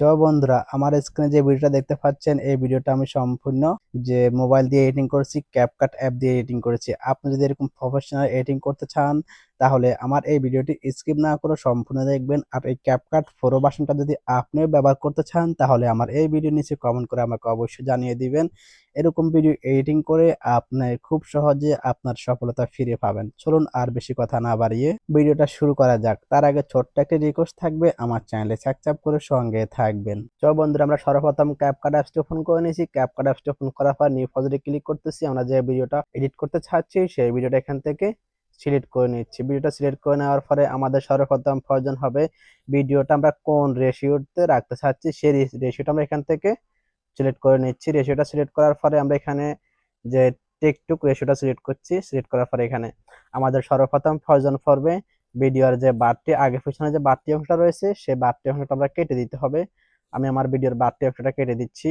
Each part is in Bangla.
চ বন্ধুরা, আমার স্ক্রিনে যে ভিডিওটা দেখতে পাচ্ছেন, এই ভিডিওটা আমি সম্পূর্ণ যে মোবাইল দিয়ে এডিটিং করেছি ক্যাপকাট অ্যাপ দিয়ে এডিটিং করেছি। আপনি যদি এরকম প্রফেশনাল এডিটিং করতে চান তাহলে আমার এই ভিডিওটি স্কিপ না করে সম্পূর্ণ দেখবেন। আর এই ক্যাপকাট ফোরো ভার্সনটা যদি আপনিও ব্যবহার করতে চান, তাহলে আমার এই ভিডিও নিচে কমেন্ট করে আমাকে অবশ্যই জানিয়ে দিবেন। এরকম ভিডিও এডিটিং করে আপনি খুব সহজে আপনার সফলতা ফিরে পাবেন। চলুন আর বেশি কথা না বাড়িয়ে ভিডিওটা শুরু করা যাক। তার আগে ছোট্ট একটি রিকোয়েস্ট থাকবে, আমার চ্যানেলে সাবস্ক্রাইব করে সঙ্গে থাকবেন। তো বন্ধুরা, আমরা সর্বপ্রথম ক্যাপকাট অ্যাপসটি ওপেন করে নিয়েছি। ক্যাপকাট অ্যাপসটি ওপেন করার পর নিউ প্রজেক্টে ক্লিক করতেছি। আমরা যে ভিডিওটা এডিট করতে চাচ্ছি, সেই ভিডিওটা এখান থেকে সিলেক্ট করে নিচ্ছি। ভিডিওটা সিলেক্ট করে নেওয়ার পরে আমাদের সর্বপ্রথম প্রয়োজন হবে ভিডিওটা আমরা কোন রেশিওতে রাখতে চাচ্ছি, সেই রেশিওটা আমরা এখান থেকে সিলেক্ট করে নিচ্ছি। রেশিওটা সিলেক্ট করার পরে আমরা এখানে যে টেকটুক রেশিওটা সিলেক্ট করছি, সিলেক্ট করার পরে এখানে আমাদের সর্বপ্রথম প্রয়োজন পড়বে ভিডিওর যে বাড়তি, আগে পিছনে যে বাড়তি অংশটা রয়েছে, সেই বাড়তি অংশটা আমরা কেটে দিতে হবে। আমি আমার ভিডিওর বাড়তি অংশটা কেটে দিচ্ছি।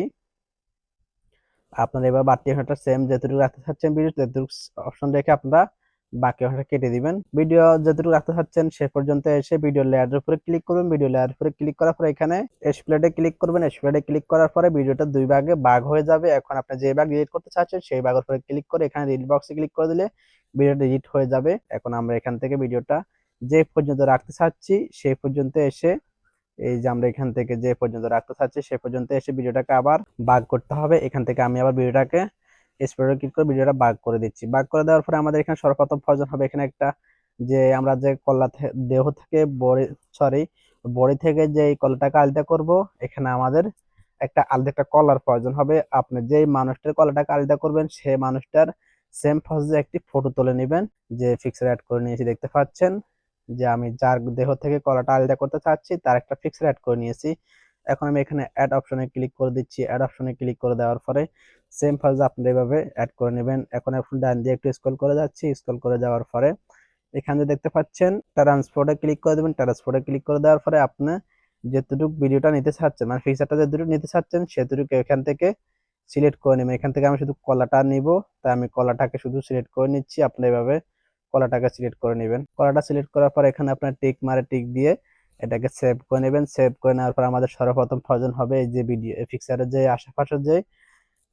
আপনারা এবার বাড়তি অংশটা সেম যেটুকু রাখতে চাচ্ছেন ভিডিও যেটুকু অপশন রেখে আপনারা বাকি অংশটা কেটে দিবেন। ভিডিও যতটুকু রাখতে চাচ্ছেন সে পর্যন্ত এসে ভিডিও লেয়ারের উপরে ক্লিক করবেন ভিডিও লেয়ারের উপরে ক্লিক করার পরে এখানে এসপ্লেটে ক্লিক করবেন। এসপ্লেটে ক্লিক করার পরে ভিডিওটা দুই ভাগে ভাগ হয়ে যাবে। এখন আপনি যে ভাগ ডিলিট করতে চাচ্ছেন সেই ভাগের উপরে ক্লিক করে এখানে ডিলিট বক্সে ক্লিক করে দিলে ভিডিওটা ডিলিট হয়ে যাবে। এখন আমরা এখান থেকে ভিডিওটা যে পর্যন্ত রাখতে চাচ্ছি সেই পর্যন্ত এসে এই যে আমরা এখান থেকে যে পর্যন্ত রাখতে চাচ্ছি সে পর্যন্ত এসে ভিডিওটাকে আবার ভাগ করতে হবে। এখান থেকে আমি আবার ভিডিওটাকে স্প্রেডে ক্লিক করে ভিডিওটা বাগ করে দিচ্ছি। বাগ করে দেওয়ার পরে আমাদের এখানে সর্বপ্রথম প্রয়োজন হবে এখানে একটা যে আমরা যে কল্লা দেহ থেকে বড়ি সরি বড়ি থেকে যে কলাটাকে আলাদা করব, এখানে আমাদের একটা আলাদা একটা কলার প্রয়োজন হবে। আপনি যেই মানুষটার কলাটাকে আলাদা করবেন সেই মানুষটার সেম ফসে একটি ফটো তুলে নেবেন, যে ফিক্সার অ্যাড করে নিয়েছি, দেখতে পাচ্ছেন? যে আমি যার দেহ থেকে কলাটা আলাদা করতে চাচ্ছি, তার একটা ফিক্সার অ্যাড করে নিয়েছি। এখন আমি এখানে অ্যাড অপশনে ক্লিক করে দিচ্ছি। অ্যাড অপশনে ক্লিক করে দেওয়ার পরে সেম ফাইল আপনি এভাবে অ্যাড করে নেবেন। এখন এখন ডান দিয়ে একটু স্ক্রল করে যাচ্ছি। স্ক্রল করে যাওয়ার পরে এখানে দেখতে পাচ্ছেন ট্রান্সপোর্টে ক্লিক করে দেবেন। ট্রান্সপোর্টে ক্লিক করে দেওয়ার পরে আপনি যেতটুকু ভিডিওটা নিতে চাচ্ছেন মানে ফিচারটা যেটুকু নিতে চাচ্ছেন সেটুকু এখান থেকে সিলেক্ট করে নেবেন। এখান থেকে আমি শুধু কলাটা নিব, তাই আমি কলাটাকে শুধু সিলেক্ট করে নিচ্ছি। আপনি এভাবে কলাটাকে সিলেক্ট করে নেবেন। কলাটা সিলেক্ট করার পর এখানে আপনার টিক মারে টিক দিয়ে এটাকে সেভ করে নেবেন। সেভ করে নেওয়ার পর আমাদের সর্বপ্রথম প্রয়োজন হবে এই যে ভিডিও ফিক্সারের যে আশেপাশের যে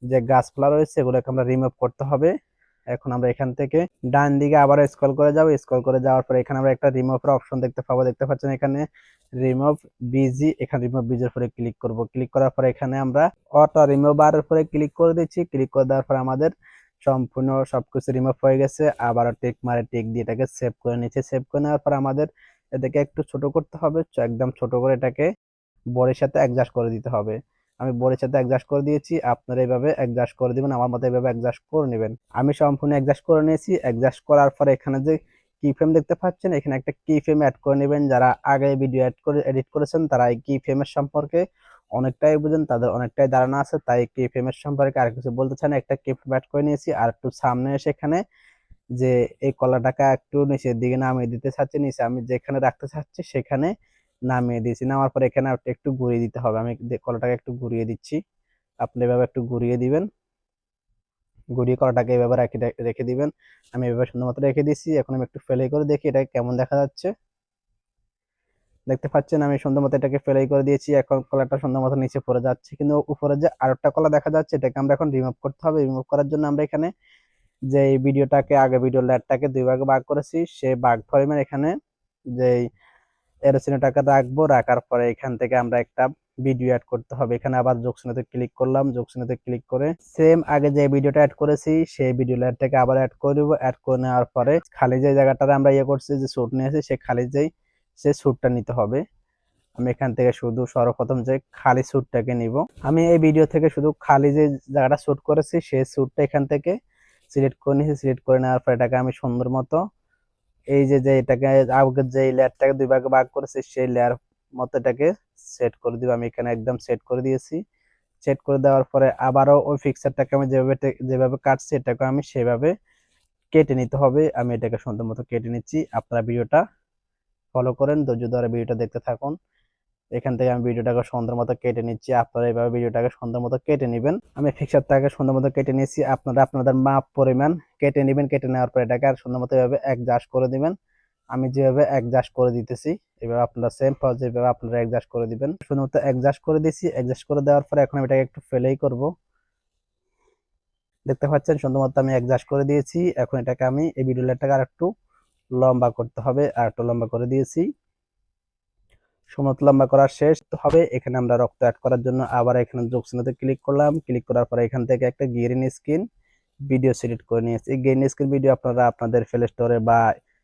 যে গাছপালা রয়েছে, এগুলোকে আমরা রিমুভ করতে হবে। এখন আমরা এখান থেকে ডান দিকে আবার স্ক্রল করে যাব। স্ক্রল করে যাওয়ার পর এখানে আমরা একটা রিমুভের অপশন দেখতে পাবো। দেখতে পাচ্ছেন এখানে রিমুভ বিজি এখানে রিমুভ বিজির উপরে ক্লিক করব। ক্লিক করার পর এখানে আমরা অটো রিমুভার উপরে ক্লিক করে দিচ্ছি। ক্লিক করে দেওয়ার পর আমাদের সম্পূর্ণ সবকিছু রিমুভ হয়ে গেছে। আবার টেক মারে টেক দিয়ে এটাকে সেভ করে নিচ্ছে। সেভ করে নেওয়ার পর আমাদের এটাকে একটু ছোট করতে হবে একদম ছোট করে এটাকে বড়ের সাথে অ্যাডজাস্ট করে দিতে হবে। আমি বড়ির সাথে অ্যাডজাস্ট করে দিয়েছি, আপনারা এইভাবে অ্যাডজাস্ট করে দিবেন, আমার মতো এইভাবে অ্যাডজাস্ট করে নেবেন। আমি সম্পূর্ণ অ্যাডজাস্ট করে নিয়েছি অ্যাডজাস্ট করার পরে এখানে যে কি ফ্রেম দেখতে পাচ্ছেন, এখানে একটা কি ফ্রেম অ্যাড করে নেবেন। যারা আগে ভিডিও অ্যাড করে এডিট করেছেন, তারা এই কি ফ্রেমের সম্পর্কে অনেকটাই বুঝেন, তাদের অনেকটাই ধারণা আছে, তাই কি ফ্রেমের সম্পর্কে আর কিছু বলতে চান একটা কি ফ্রেম অ্যাড করে নিয়েছি, আর একটু সামনে এসে এখানে যে, এই কলাটাকে একটু নিচের দিকে নামিয়ে দিতে চাচ্ছি, নিচে আমি যেখানে রাখতে চাচ্ছি সেখানে নামিয়ে দিয়েছি। নামার পর এখানে একটু ঘুরিয়ে দিতে হবে। আমি কলাটাকে একটু ঘুরিয়ে দিচ্ছি। আপনি এভাবে একটু ঘুরিয়ে দিবেন। ঘুরিয়ে কলাটাকে এভাবে রেখে রেখে দিবেন। আমি এভাবে সুন্দর মতো রেখে দিচ্ছি। এখন আমি একটু ফেলাই করে দেখি এটা কেমন দেখা যাচ্ছে। দেখতে পাচ্ছেন আমি সুন্দর মতো এটাকে ফেলাই করে দিয়েছি। এখন কলাটা সুন্দর মতো নিচে পড়ে যাচ্ছে। কিন্তু উপরে যে আরেকটা কলা দেখা যাচ্ছে, এটাকে আমরা এখন রিমুভ করতে হবে। রিমুভ করার জন্য আমরা এখানে যে ভিডিওটাকে আগে ভিডিও ল্যাডটাকে দুই ভাগে ভাগ করেছি, সেই ভাগ ফরমের এখানে যেই এরোসিনোটাকে রাখব, রাখার পরে এখান থেকে আমরা একটা ভিডিও অ্যাড করতে হবে। এখানে আবার যোগসিনোতে ক্লিক করলাম, যোগসিনোতে ক্লিক করে সেম আগে যে ভিডিওটা অ্যাড করেছি, সেই ভিডিও ল্যাডটাকে আবার অ্যাড করে দেবো অ্যাড করে নেওয়ার পরে খালি যে জায়গাটাতে আমরা ইয়ে করছি, যে শ্যুট নিয়েছি সে খালি যেই, সে শ্যুটটা নিতে হবে। আমি এখান থেকে শুধু সর্বপ্রথম যে খালি শ্যুটটাকে নিব। আমি এই ভিডিও থেকে শুধু খালি যে জায়গাটা শ্যুট করেছি সেই শ্যুটটা এখান থেকে সিলেক্ট করে নিয়েছি, সিলেক্ট করে নেওয়ার পর এটাকে আমি সুন্দর মতো এই যে যে এটাকে আগে যে লেয়ারটাকে দুই ভাগে ভাগ করেছে, সেই লেয়ার মতো এটাকে সেট করে দিব। আমি এখানে একদম সেট করে দিয়েছি। সেট করে দেওয়ার পরে আবারও ওই ফিক্সারটাকে আমি যেভাবে যেভাবে কাটছি, এটাকে আমি সেভাবে কেটে নিতে হবে। আমি এটাকে সুন্দর মতো কেটে নিচ্ছি। আপনারা ভিডিওটা ফলো করেন। ধৈর্য ধরে ভিডিওটা দেখতে থাকুন। এখান থেকে আমি ভিডিওটাকে সুন্দর মতো কেটে নিচ্ছি। আপনারা এইভাবে ভিডিওটাকে সুন্দর মতো কেটে নেবেন। আমি ফিক্সারটাকে সুন্দর মতো কেটে নিয়েছি। আপনারা আপনাদের মাপ পরিমাণ কেটে নেবেন, কেটে নেওয়ার পর এটাকে আর সুন্দর মতো এভাবে অ্যাডজাস্ট করে দিবেন। আমি যেভাবে অ্যাডজাস্ট করে দিতেছি, এভাবে আপনারা সেম যেভাবে আপনারা অ্যাডজাস্ট করে দিবেন। শুধুমাত্র অ্যাডজাস্ট করে দিয়েছি। অ্যাডজাস্ট করে দেওয়ার পরে এখন আমি এটাকে একটু ফেলেই করব। দেখতে পাচ্ছেন সুন্দর মতো আমি অ্যাডজাস্ট করে দিয়েছি। এখন এটাকে আমি এই ভিডিও লেয়ারটাকে আর একটু লম্বা করতে হবে। আর একটু লম্বা করে দিয়েছি। সমত লম্বা করা শেষ হবে। এখানে আমরা রক্ত অ্যাড করার জন্য আবার এখানে যোগ চিহ্নতে ক্লিক করলাম। ক্লিক করার পরে এখান থেকে একটা গ্রিন স্ক্রিন ভিডিও সিলেক্ট করে নিয়েছি। এই গ্রিন স্ক্রিন ভিডিও আপনারা আপনাদের প্লে স্টোরে বা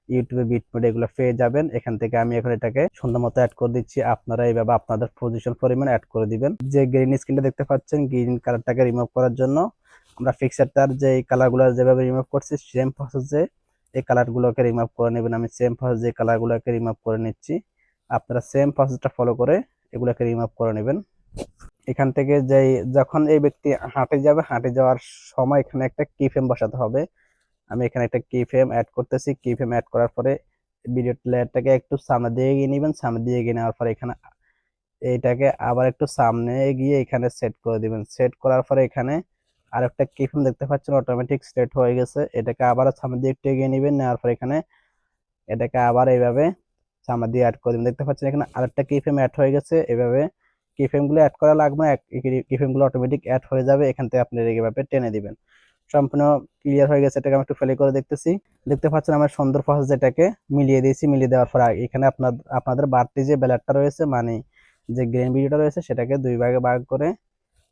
ইউটিউবে বিটমোড এগুলো পেয়ে যাবেন। এখান থেকে আমি এখন এটাকে সুন্দর মতো অ্যাড করে দিচ্ছি। আপনারা এইভাবে আপনাদের পজিশন পরিমাণ অ্যাড করে দিবেন। যে গ্রিন স্ক্রিনটা দেখতে পাচ্ছেন গ্রিন কালারটাকে রিমুভ করার জন্য আমরা ফিক্সারটার যে কালারগুলো যেভাবে রিমুভ করছি সেম প্রসেসে এই কালারগুলোকে রিমুভ করে নেবেন। আমি সেম প্রসেস কালারগুলোকে রিমুভ করে নিচ্ছি। আপনারা সেম প্রসেসটা ফলো করে এগুলোকে রিমুভ করে নেবেন। এখান থেকে যে যখন এই ব্যক্তি হাঁটে যাবে, হাঁটে যাওয়ার সময় এখানে একটা কি ফ্রেম বসাতে হবে। আমি এখানে একটা কি ফ্রেম অ্যাড করতেছি। কি ফ্রেম অ্যাড করার পরে ভিডিও লেয়ারটাকে একটু সামনে দিয়ে এগিয়ে নেবেন। সামনে দিয়ে এগিয়ে নেওয়ার পরে এখানে এইটাকে আবার একটু সামনে গিয়ে এখানে সেট করে দিবেন। সেট করার পরে এখানে আর একটা কি ফ্রেম দেখতে পাচ্ছেন অটোমেটিক সেট হয়ে গেছে। এটাকে আবার সামনে দিয়ে একটু এগিয়ে নেবেন। নেওয়ার পরে এখানে এটাকে আবার এইভাবে সামনে দিয়ে অ্যাড করে দিবেন দেখতে পাচ্ছেন এখানে আরেকটা কি ফ্রেম অ্যাড হয়ে গেছে। এভাবে কি ফ্রেমগুলো অ্যাড করা লাগবে কি ফ্রেমগুলো অটোমেটিক অ্যাড হয়ে যাবে। এখান থেকে আপনি এইভাবে টেনে দিবেন। সম্পূর্ণ ক্লিয়ার হয়ে গেছে, এটাকে আমি একটু ফেলে করে দেখতেছি। দেখতে পাচ্ছেন আমার সুন্দর প্রসেস যেটাকে মিলিয়ে দিয়েছি। মিলিয়ে দেওয়ার পর এখানে আপনার আপনাদের বাড়তি যে ব্যালারটা রয়েছে মানে যে গ্রেন ভিডিওটা রয়েছে, সেটাকে দুই ভাগে ভাগ করে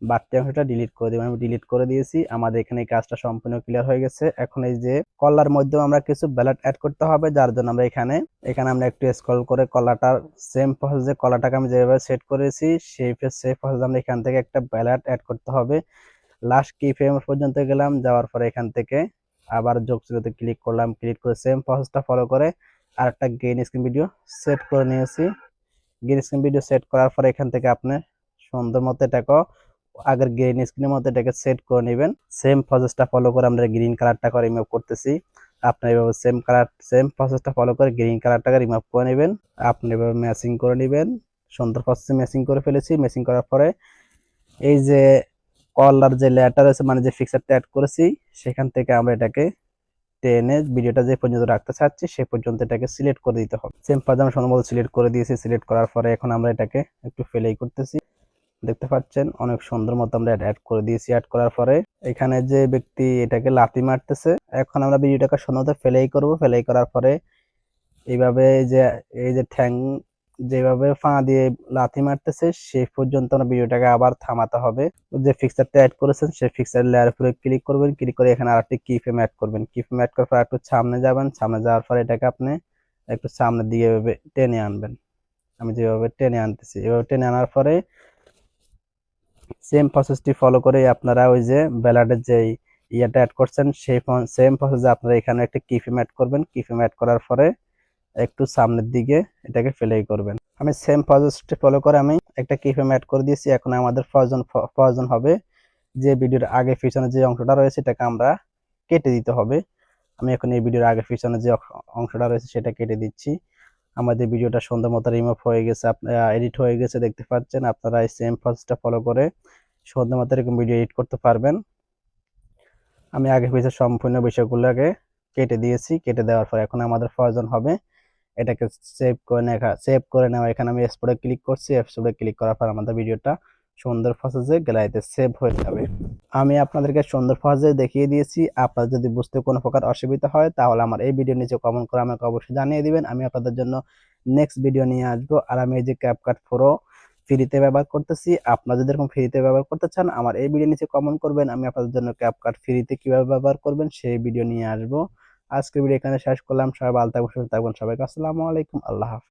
বাড়তি অংশটা ডিলিট করে দেবেন আমি ডিলিট করে দিয়েছি, আমাদের এখানে কাজটা সম্পূর্ণ ক্লিয়ার হয়ে গেছে। এখন এই যে কলার মধ্যেও আমরা কিছু ব্যালাট অ্যাড করতে হবে, যার জন্য আমরা এখানে এখানে আমরা একটু স্ক্রল করে কলাটার সেম প্রসেসে কলাটাকে আমি যেভাবে সেট করেছি, সেই সেই প্রসেস আমরা এখান থেকে একটা ব্যালাট অ্যাড করতে হবে। লাস্ট কি ফ্রেম পর্যন্ত গেলাম, যাওয়ার পরে এখান থেকে আবার যোগসূত্রতে ক্লিক করলাম ক্লিক করে সেম প্রসেসটা ফলো করে আর একটা গ্রিন স্ক্রিন ভিডিও সেট করে নিয়েছি। গ্রিন স্ক্রিন ভিডিও সেট করার পরে এখান থেকে আপনি সুন্দর মতো এটাকে আগের গ্রিন স্ক্রিনের মতো এটাকে সেট করে নেবেন। সেম প্রসেসটা ফলো করে আমরা গ্রিন কালারটাকে রিমুভ করতেছি। আপনি এভাবে সেম কালার সেম প্রসেসটা ফলো করে গ্রিন কালারটাকে রিমুভ করে নেবেন। আপনি এভাবে ম্যাচিং করে নেবেন। সুন্দর প্রসেসে ম্যাচিং করে ফেলেছি। ম্যাচিং করার পরে এই যে কলার যে লেয়ারটা রয়েছে মানে যে ফিক্সারটা অ্যাড করেছি, সেখান থেকে আমরা এটাকে টেনে ভিডিওটা যে পর্যন্ত রাখতে চাচ্ছি, সে পর্যন্ত এটাকে সিলেক্ট করে দিতে হবে। সেম পাজ সম্ভবত সিলেক্ট করে দিয়েছি। সিলেক্ট করার পরে এখন আমরা এটাকে একটু ফেলেই করতেছি। দেখতে পাচ্ছেন, অনেক সুন্দর মতো আমরা অ্যাড করে দিয়েছি। অ্যাড করার পরে এখানে যে ব্যক্তি এটাকে লাথি মারতেছে, এখন আমরা ভিডিওটাকে সুন্দর ফেলেই করব। ফেলেই করার পরে এইভাবে যে, এই যে ঠ্যাং যেভাবে ফা দিয়ে লাথি মারতেছে, সেই পর্যন্ত আমরা ভিডিওটাকে আবার থামাতে হবে। যে ফিক্সারটা অ্যাড করেছেন, সেই ফিক্সার লেয়ার উপরে ক্লিক করবেন। ক্লিক করে এখানে আরেকটি কি ফ্রেম অ্যাড করবেন। কি অ্যাড করার পর একটু সামনে যাবেন। সামনে যাওয়ার পর এটাকে আপনি একটু সামনের দিকে এভাবে টেনে আনবেন। আমি যেভাবে টেনে আনতেছি, এভাবে টেনে আনার পরে সেম প্রসেসটি ফলো করে আপনারা ওই যে ব্যালাডের যে ইয়েটা অ্যাড করছেন, সেই সেম প্রসেসে আপনারা এখানে একটা কি ফ্রেম অ্যাড করবেন। কি ফ্রেম অ্যাড করার পরে একটু সামনের দিকে এটাকে ফেলেই করবেন। আমি সেম প্রসেসটি ফলো করে আমি একটা কি ফ্রেম অ্যাড করে দিয়েছি। এখন আমাদের প্রয়োজন প্রয়োজন হবে যে ভিডিওর আগে পিছনে যে অংশটা রয়েছে এটাকে আমরা কেটে দিতে হবে। আমি এখন এই ভিডিওর আগে পিছনে যে অংশটা রয়েছে সেটা কেটে দিচ্ছি। আমাদের ভিডিওটা সুন্দর মতো রিমুভ হয়ে গেছে এডিট হয়ে গেছে, দেখতে পাচ্ছেন? আপনারা এই সেম প্রসেসটা ফলো করে সুন্দর মতো এরকম ভিডিও এডিট করতে পারবেন। আমি আগে পিছিয়ে সম্পূর্ণ বিষয়গুলোকে কেটে দিয়েছি, কেটে দেওয়ার পর এখন আমাদের প্রয়োজন হবে এটাকে সেভ করে নেওয়া সেভ করে নেওয়া। এখানে আমি এক্সপোর্টে ক্লিক করছি এক্সপোর্টে ক্লিক করার পর আমাদের ভিডিওটা সুন্দর প্রসেসে গ্যালারিতে সেভ হয়ে যাবে। আমি আপনাদেরকে সুন্দর প্রসেসে দেখিয়ে দিয়েছি। আপনার যদি বুঝতে কোনো প্রকার অসুবিধা হয়, তাহলে আমার এই ভিডিও নিচে কমেন্ট করে আমাকে অবশ্যই জানিয়ে দিবেন। আমি আপনাদের জন্য নেক্সট ভিডিও নিয়ে আসব। আর আমি এই যে ক্যাপকাট প্রো ফ্রিতে ব্যবহার করতেছি, আপনারা যদি এরকম ফ্রিতে ব্যবহার করতে চান, আমার এই ভিডিও নিচে কমেন্ট করবেন। আমি আপনাদের জন্য ক্যাপকাট ফ্রিতে কীভাবে ব্যবহার করবেন, সেই ভিডিও নিয়ে আসব। আজকের ভিডিও এখানে শেষ করলাম। সবাই ভালো থাকবেন, সুস্থ থাকবেন। সবাইকে আসসালামু আলাইকুম। আল্লাহ হাফিজ।